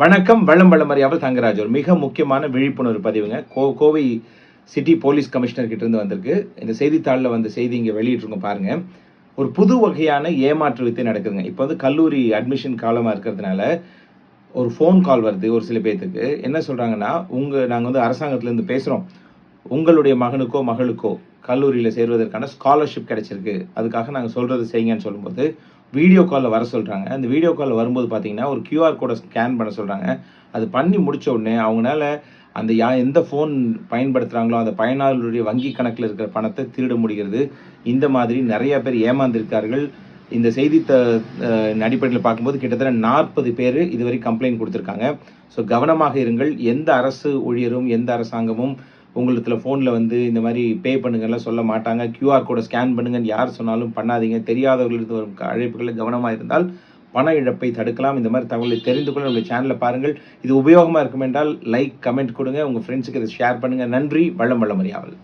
வணக்கம் வளம் வளமறியாமல் தங்கராஜ் ஒரு மிக முக்கியமான விழிப்புணர்வு பதிவுங்க. கோ கோவை சிட்டி போலீஸ் கமிஷனர் இருந்து வந்திருக்கு. இந்த செய்தித்தாளில் வந்த செய்தி இங்கே வெளியிட்டிருக்கோம் பாருங்க. ஒரு புது வகையான ஏமாற்று வித்தை நடக்குதுங்க. இப்போ வந்து கல்லூரி அட்மிஷன் காலமாக இருக்கிறதுனால ஒரு ஃபோன் கால் வருது ஒரு சில பேர்த்துக்கு என்ன சொல்கிறாங்கன்னா உங்கள் நாங்கள் வந்து அரசாங்கத்துலேருந்து பேசுகிறோம் உங்களுடைய மகனுக்கோ மகளுக்கோ கல்லூரியில் சேர்வதற்கான ஸ்காலர்ஷிப் கிடைச்சிருக்கு. அதுக்காக நாங்கள் சொல்கிறது செய்யுங்கன்னு சொல்லும்போது வீடியோ காலில் வர சொல்கிறாங்க அந்த வீடியோ காலில் வரும்போது பார்த்தீங்கன்னா ஒரு கியூஆர் கோடை ஸ்கேன் பண்ண சொல்கிறாங்க அது பண்ணி முடித்த உடனே அவங்களால அந்த யா எந்த ஃபோன் பயன்படுத்துகிறாங்களோ அந்த பயனாளருடைய வங்கி கணக்கில் இருக்கிற பணத்தை திருட முடிகிறது. இந்த மாதிரி நிறைய பேர் ஏமாந்திருக்கார்கள். இந்த செய்தி த அடிப்படையில் பார்க்கும்போது கிட்டத்தட்ட நாற்பது பேர் இதுவரை கம்ப்ளைண்ட் கொடுத்துருக்காங்க. ஸோ கவனமாக இருங்கள். எந்த அரசு ஊழியரும் எந்த அரசாங்கமும் உங்களுக்கு ஃபோனில் வந்து இந்த மாதிரி பே பண்ணுங்கலாம் சொல்ல மாட்டாங்க. கியூஆர் கோடை ஸ்கேன் பண்ணுங்கன்னு யார் சொன்னாலும் பண்ணாதீங்க. தெரியாதவர்களுக்கு வரும் அழைப்புகளில் கவனமாக இருந்தால் பண இழப்பை தடுக்கலாம். இந்த மாதிரி தகவலை தெரிந்து கொள்ள உங்கள் சேனலை பாருங்கள். இது உபயோகமாக இருக்கும் என்றால் லைக் கமெண்ட் கொடுங்க. உங்கள் ஃப்ரெண்ட்ஸுக்கு இதை ஷேர் பண்ணுங்கள் நன்றி. வள்ளம் வள்ளமரியாவல்